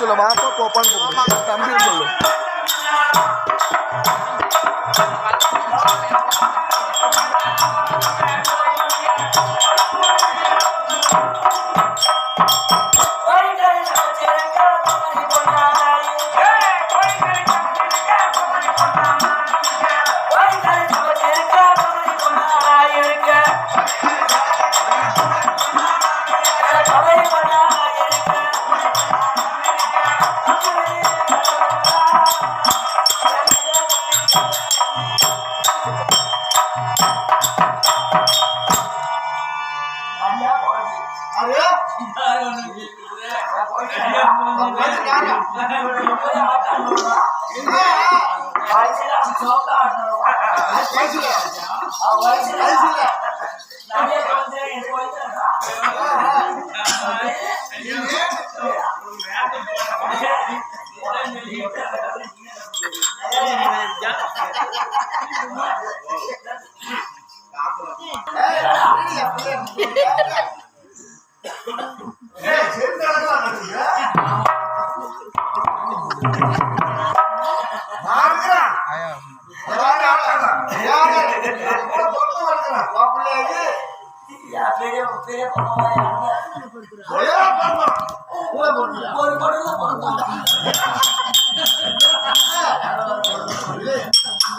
சொல்லு வாப்பா போப்பான்னு கூப்பிடு தம்பின்னு சொல்லு. Yeah. பெரிய பெரிய ஒரு பொருள் பொருள்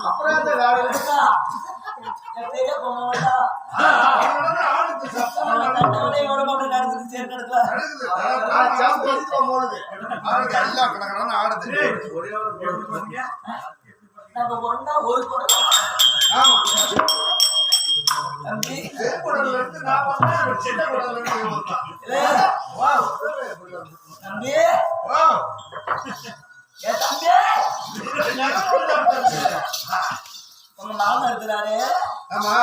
அப்புறம் அந்த வேற இருக்கா பெரிய பொம்மாட்டா ஆடுது. உங்க மாமா இருக்கிறாரு. ஆமா.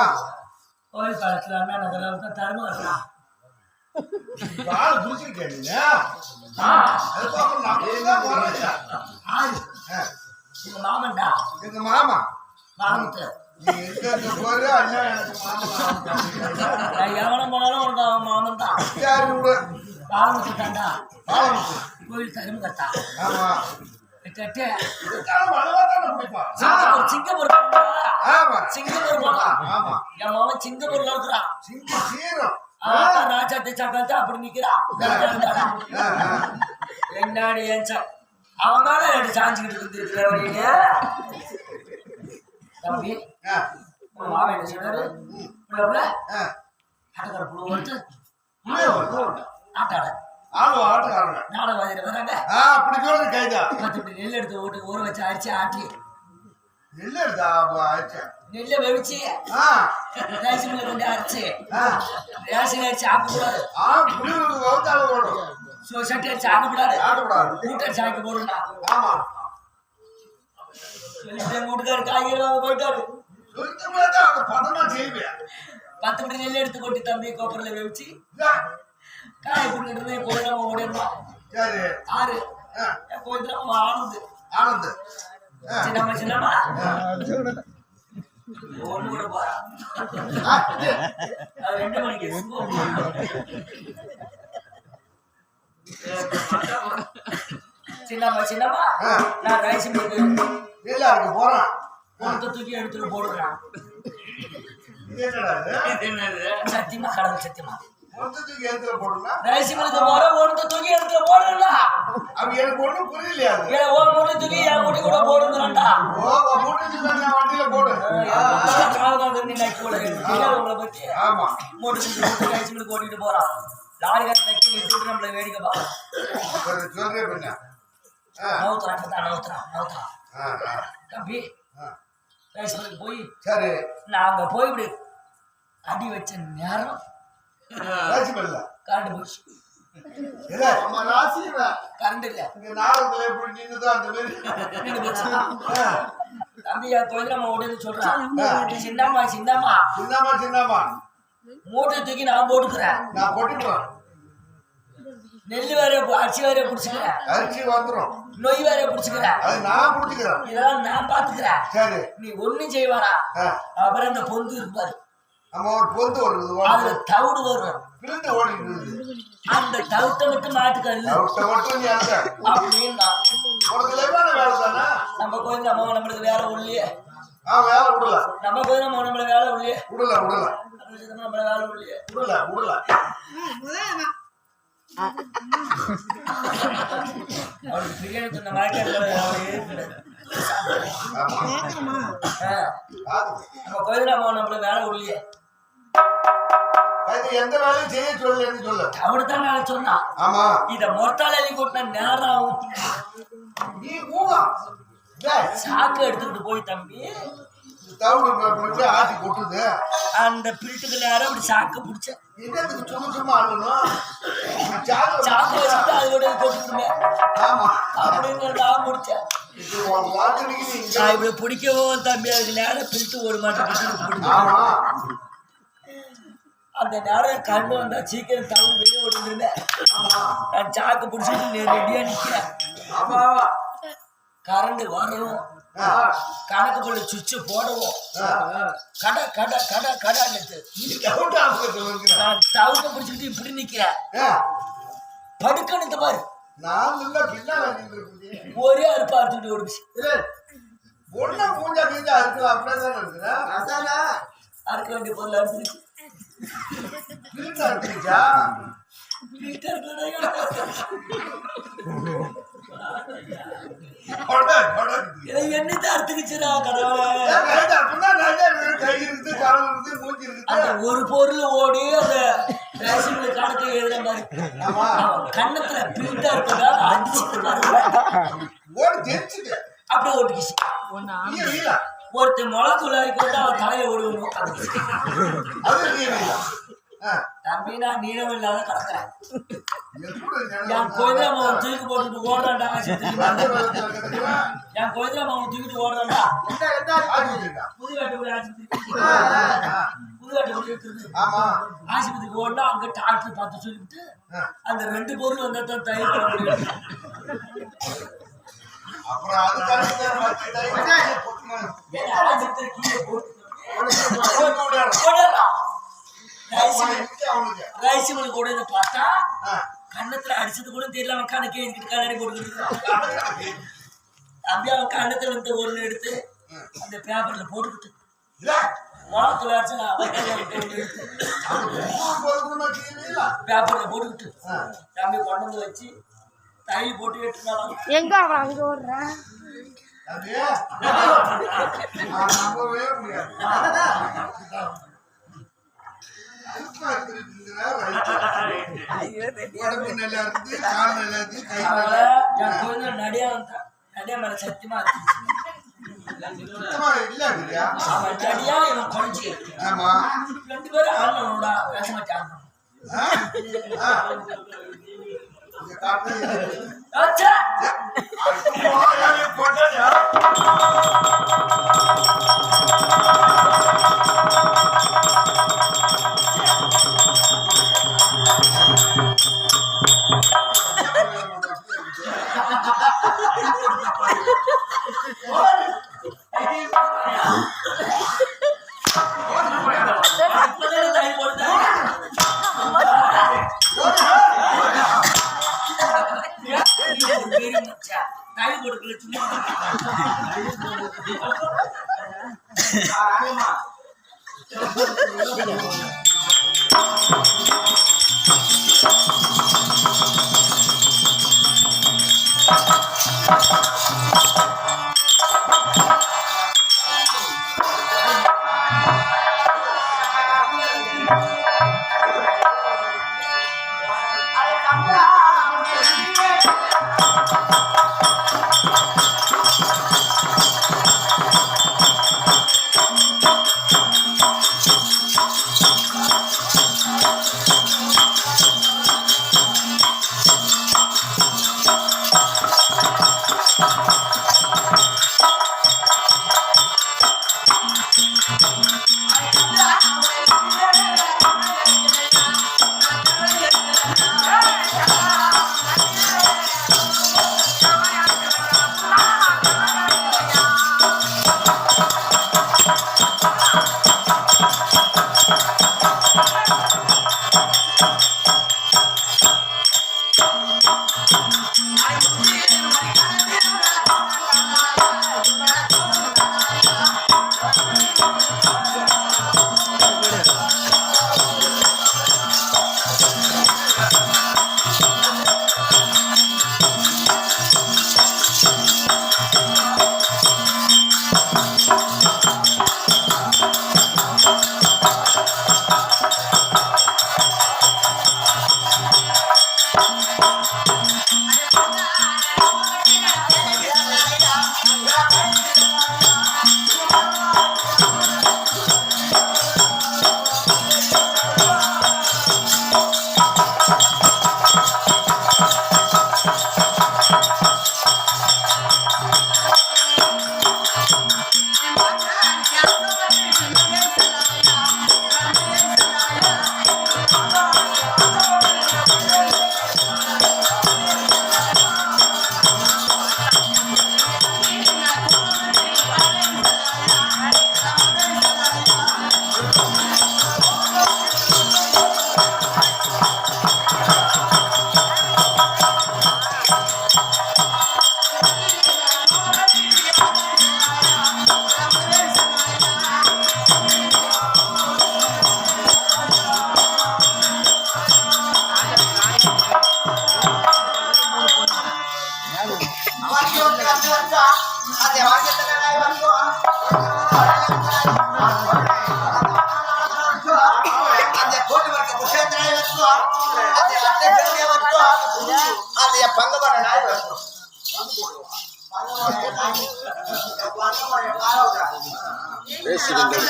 கோயில் காலத்துல அண்ணா நகரம் தரும வரலாம் ஆளு புடிச்சிருக்கேன் நீங்க அதுக்கப்புறம் நம்ம தான் போறோம் உங்க மாமன்டா எங்க மாமா? மாமத்து நீ இருக்க போரு அண்ணா எனக்கு மாமா நான் எவனம் போனாலும் உனக்கு அவன் மாமன் தான் யாரு தாண்டா. கோயில் கத்தா ஆமா. கட்டு சிங்கப்பூர் போனா, என் மாமன் சிங்கப்பூர்ல இருக்கிறான் சிங்கி சீரம். ராஜா திச்சா காத்தா அப்படி நிக்கிறான். என்னாடி ஏன் மேல ரெண்டு சாஞ்சுக்கிட்டு இருந்துருக்கிற வழியில தம்பி மாமன் என்ன சொன்னாரு. ஆட்டக்கார புழு வந்து. ஆட்டாட ஆளு ஆட்டுக்காரங்க நாடகவாதியில வராங்க. ஆ அப்படி சொல்றது கைதா. பத்து இப்படி நெல் எடுத்து ஓட்டு ஊற வச்சு அரிச்சு ஆட்டி. இல்ல இருந்தா ஆச்சு நெல்லை வெடிச்சு ஆ. ரேஷன் அரைச்சு ஆ. ரேஷன் அரிச்சு ஆக்கக்கூடாது ஆ ஓடும் அரிச்சு ஆக்கக்கூடாது ஆடக்கூடாது கூட்ட அரிச்சு ஆக்கி போடுண்டா ஆமா. சொல்லிட்டு வீட்டுக்காரு காய்கறி வாங்க போயிட்டாரு பத்து மணி நெல் எடுத்து கொட்டி தம்பி கோப்பரில் இல்ல, காய கொடுக்கிட்டு போய் நம்ம ஓடிடணும்? சரி ஆறு போயிட்டு ஆனந்து. ஆனந்த். சின்னம்மா சின்னம்மா. ரெண்டு மணிக்கு. சின்னம்மா சின்னம்மா. நான் ரைஸ் இல்ல அதுக்கு போறான். பணத்தை தூக்கி எடுத்துட்டு போடுறேன். இது என்னடா இது? சத்தியமா கடவுள் சத்தியமா. மொத்தத்துக்கு ஏத்துல போடுனா ரைஸ் போற ஒன்று தூக்கி அவ எனக்கு ஒண்ணும் புரியலையா ஏன் ஓ மூட்டை தூக்கி என் மூட்டை கூட போடுங்கடா ஓ மூட்டை நான் வண்டியில போடு? ஆ, ஆ. உங்களை பத்தி ஆமா. மூட்டை தூக்கி ரைஸ் ஓட்டிட்டு போறான். லாரிக்காரன் நம்மளை வேடிக்கை பார்க்கலாம் தம்பி போய் சரி. நாங்க போய் இப்படி அடி வச்ச நேரம் கரண்ட் போச்சு. கரண்ட் இல்ல. தம்பி நம்ம உடனே சொல்றான் சின்னம்மா சின்னம்மா. சின்னம்மா சின்னம்மா. மூட்டை தூக்கி நான் போட்டுக்கிறேன். நான் கொட்டிப்பேன் நெல் வேற பு- அரிசி வேற பிடிச்சிக்கிறேன் அரிசி வந்துடும் நொய் வேற பிடிச்சிக்கிறேன் அது நான் பிடிச்சிக்கிறேன். இதெல்லாம் நான் பாத்துக்கிறேன். சரி. நீ ஒண்ணும் செய்வானா ஆ, அப்புறம் அந்த பொந்து இருப்பாரு. நம்ம ஒரு பொந்து வருது அதுல தவிடு வரும். பிரிண்டு ஓடிட்டு அந்த தவிட்ட மட்டும் மாட்டுக்கு அல்ல. அவர்கிட்ட மட்டும் நீ அங்க அப்படின்னா உனக்கு லேவான வேலை தானே? நம்ம கோயில் நம்ம நம்மளுக்கு வேலை உள்ளே. ஆ வேலை விடல நம்ம கோயில் நம்ம நம்மளுக்கு வேலை உள்ளே. விடல விடல நம்மள வேலை உள்ளே. விடல விடல கோயில் நம்ம நம்மளுக்கு வேலை உள்ளே எந்த வேலையும் செய்ய சொல்லு அவரு தான் நாளைக்கு சொன்னான் ஆமா. இத மொத்தால எழுதி கூட்டின நேரம் ஆகும். நீ சாக்கு எடுத்துக்கிட்டு போய் தம்பி ஆட்டி கொட்டுது அந்த பிரிட்டுக்கு நேரம் அப்படி சாக்கு பிடிச்ச என்னத்துக்கு சும்மா சும்மா சாகு சாக்கு வச்சுட்டு அதோட கொட்டுமே ஆமா. அப்படின்னு நான் முடிச்சேன். இப்படி பிடிக்கவும் தம்பி அதுக்கு நேரம் பிரித்து ஒரு மாட்டேன் அந்த நேரம் கண்டு வந்தா சீக்கிரம் தவிர வெளியே ஓடிருந்தேன். நான் சாக்கு பிடிச்சிட்டு ரெடியா நிக்கிறேன். கரண்ட் வரவும் ஆ, கணக்கு போல சுவிட்சு போடவும். கடை கடை கடை கடை நான் தவிர பிடிச்சிக்கிட்டு இப்படி நிக்கிறேன். ஆ, படுக்கணுது பாரு ஒரே அறுப்பா அறுத்துக்கிட்டு ஓடிச்சு ஒண்ணா இருக்கலாம் அப்படியே இருக்கிறேன் அதானே? அறுக்க வேண்டிய பொருள் அறுத்துக்கிட்டு. இருந்துச்சா இதை என்னத்தை அறுத்துக்கிச்சுடா கடவுளே? அந்த ஒரு பொருள் ஓடி அந்த ரேஷன்ல கணக்கு மாதிரி. கண்ணத்துல பிரிண்டா இருக்கா அடிச்சுட்டு பாருங்க. ஓடி அப்படியே ஓட்டிக்கிச்சு. ஒருத்தன் முளை துளாரிக்கு வந்து அவன் வீலா ஆ, தம்பி நான் நீளம் இல்லாத கிடக்குறேன் என்? கோயில அவன் தூக்கி போட்டுட்டு இருக்கிறதுல என் கோயில அவன் தூக்கிட்டு வச்சிருக்கா. புது ஆ. புது ஆமா ஆஸ்பத்திரிக்கு ஓடினா அங்க டாக்டர் பார்த்து சொல்லிவிட்டு ஆ. அந்த ரெண்டு பொருள் வந்தா தான் தயிர் அப்புறம் அதுக்காக தான் மத்த டைம் போட்டுக்கணும். ஏன்னா ஆஸ்பத்திரி கீழே போட்டு போட்டு விடணும். ஓடலாம் ரைஸ் அவன் எங்க அவனுக்கு? ரைஸ் மில் கூட இதை பார்த்தா ஆ. கண்ணத்துல அடிச்சது கூட தெரியல அவன் கணக்கே எழுதிட்டு கண்ணாடி போட்டுக்கிட்டு அப்படியே அவன் கண்ணத்துல இருந்து ஒண்ணு எடுத்து அந்த பேப்பர்ல போட்டுக்கிட்டு இல்ல, வாரத்துல. பேப்பர்ல போட்டுக்கிட்டு. தம்பி கொண்டு வந்து வச்சு தையல் போட்டு எட்டுனாலும் எங்க அவன் அங்க ஓடுறான் அது, நான் நம்பவே முடியாது. உடம்பு நல்லா இருக்குது, கால் நல்லா இருக்குது, கை நல்லா. என் குழந்தை நடியா வந்தான் நடியா மேல சத்தியமா சுத்தமா இல்ல இல்லையா? அவன் நடியா இவன் குறைஞ்சி ஆமா. ரெண்டு பேரும் ஆடணும்டா பேச மாட்டாங்க ஆ? ஆ.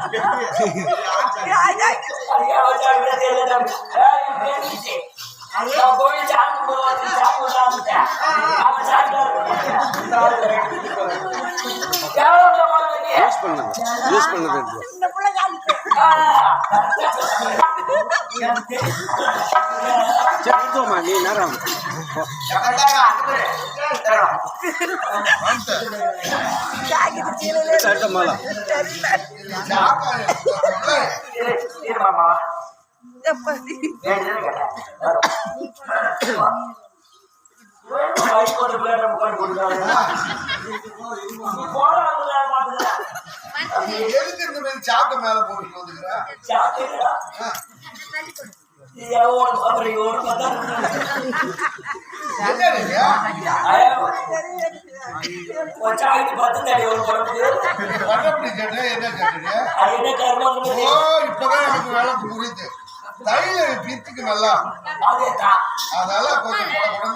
அவங்க கொடுக்கணும். நீ எவச்சாங்க தெரியல தம்பி மகன் ஓடுவா கட்டோடு எவச்சாங்க தெரியல தம்பி பேசிட்டு நான் போய் சாமி போவாச்சு சாமி விடாமட்டேன் அவன் சாப்பிட்டாரு யூஸ் பண்ணுங்க யூஸ் பண்ணது சரி எடுத்துவோம்மா நீ நேரம் போ. சட்டை மேலே எப்படி? எதுக்கு மாதிரி சாப்பிட்ட மேல போட்டு வந்துக்கிறா என்ன இல்லையா பண்ணப்படி கேட்டேன் என்ன ஓ இப்பதான் எனக்கு வேலை புரியுது தைல பித்துக்கு நல்லா அதெல்லாம் கொஞ்சம் கூட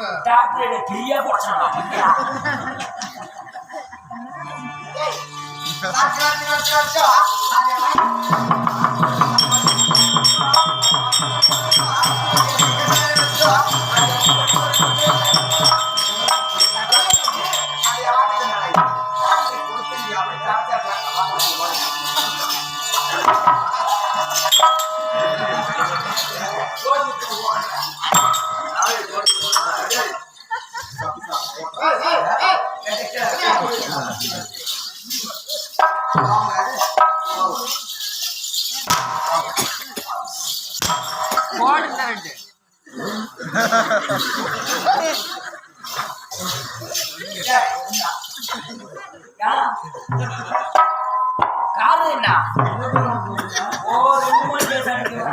கூடன்னு காரணம் என்ன ஓ ரெண்டு மணி கேஸ் அடிக்கிறேன்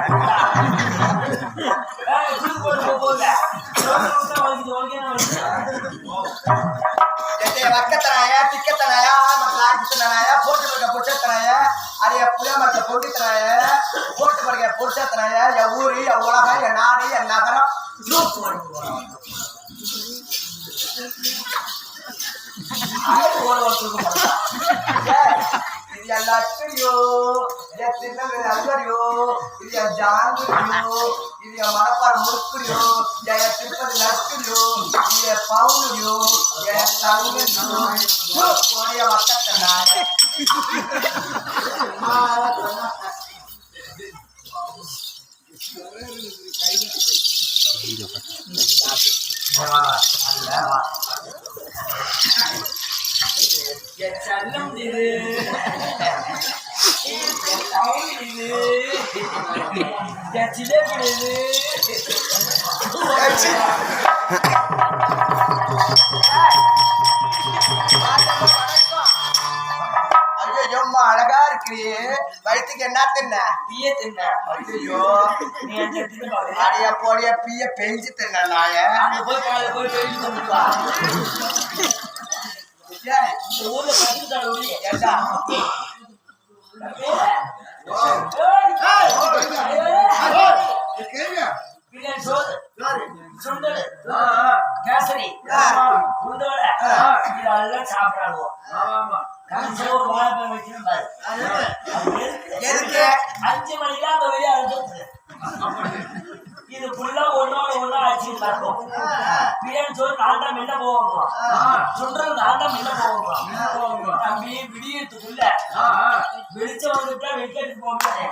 போகல வக்கத்தனாய பிக்கத்தனாய போட்டு படுக்க புருஷத்தனாய அடைய புளிய மரத்தை போட்டு படுக்க புருஷத்தனாய என் ஊரு என் உலகம் என் நாடு என் நகரம் லட்சடியோ இது என் திருநெல்வேலி அல்வடியோ இது என் ஜாங்குடியோ இது என் மணப்பாறை முறுக்குடியோ இது என் திருப்பதி லட்டுடியோ இது என் பவுனுடியோ செல்லம் இது இது சிலேபி ஐயோ அழகா இருக்கிறியே வயிற்றுக்கு என்ன தின்ன? பிய தின்ன ஐயோ அடைய போடிய பிய பெஞ்சு தின்ன நாய? போய் போய் இந்த ஊர்ல கேசரி இதெல்லாம் ஒரு வாழைப்பழம் வச்சிருந்தாரு அஞ்சு மணிக்கு அந்த வெளியே அழைச்சிருந்தது இது ஃபுல்லா ஒன்னோட ஒண்ணா அடிச்சு நடக்கும் பிரியாணி சோறு நான் தான் மெல்ல போவோம் சுண்டல் நான் தான் மெல்ல போவோம் தம்பி விடியத்துக்குள்ள வெளிச்சம் வந்துட்டா வெக்கெட்டு போக மாட்டேன்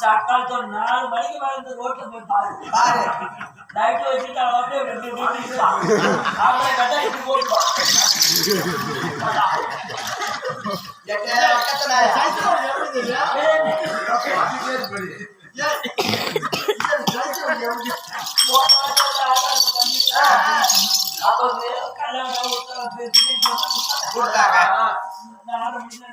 சாக்காலத்து ஒரு நாலு மணிக்கு மேல இந்த ரோட்ல போய் பாரு. பாரு. லைட் வச்சுட்டு அப்படியே ரெண்டு ரெண்டு நிமிஷம். அவனை கட்டா இப்படி போட்டுருவான் எட்டு பக்கத்துல அப்ப கல்யாணம் கொடுத்தாங்க நானும் முன்ன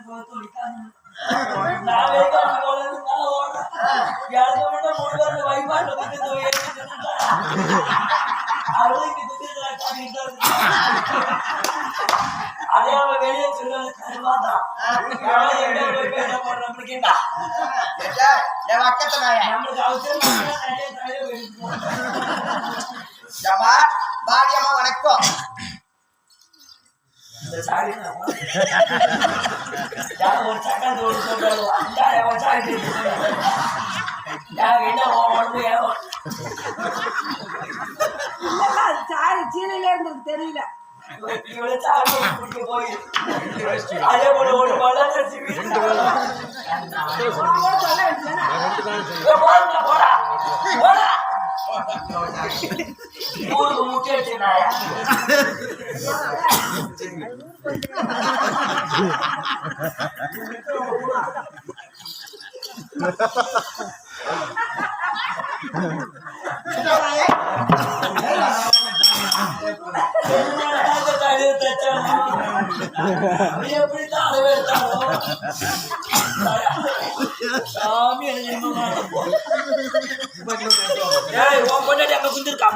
தலையை வெடிப்போம். ஜமா பாடியம்மா வணக்கம். தெரியல. இவளை சாடி குடிக்க போய் அதே போல ஒரு பழம் கட்சி சொல்ல வேண்டியதானே போடா போடா போடா ஊருக்கு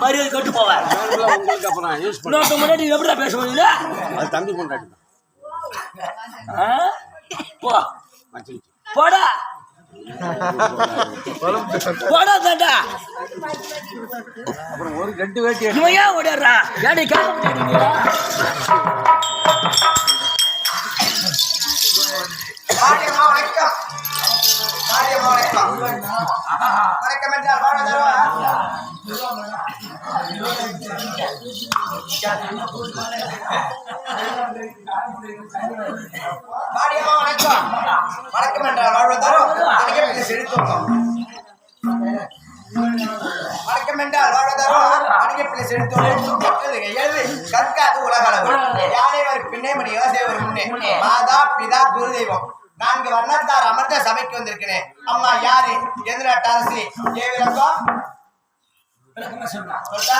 மரியாதை கட்டு போவ. உங்களுக்கு அப்புறம் யூஸ் பண்ண இன்னொருத்த முன்னாடி எப்படிடா பேச முடியல? அது தம்பி கொண்டாடி ஆ? போ, மச்சிச்சு போடா. போடா தாண்டா. அப்புறம் ஒரு ரெண்டு வேட்டி இவன் ஏன் ஓடிடுறான்? ஏன்டி கேட்க மாட்டேங்கிறீங்க? வணக்கம் பாடியம்மா வணக்கம் வணக்கம் என்றால் வாழ தருவா பாடியம்மா வணக்கம் வணக்கம் என்றால் வணக்கம் என்றால் வாழ்வு தரும் வணக்கம் செழித்தோம் எழுது கற்காது உலக அளவு யானை ஒரு பின்னே மணி யோசை ஒரு முன்னே. மாதா பிதா குரு தெய்வம் நான்கு வர்ணத்தார் அமர்ந்த சபைக்கு வந்திருக்கிறேன். அம்மா யாரு? எதிராட்ட அரசு ஏ விளக்கம் சொல்லிட்டா?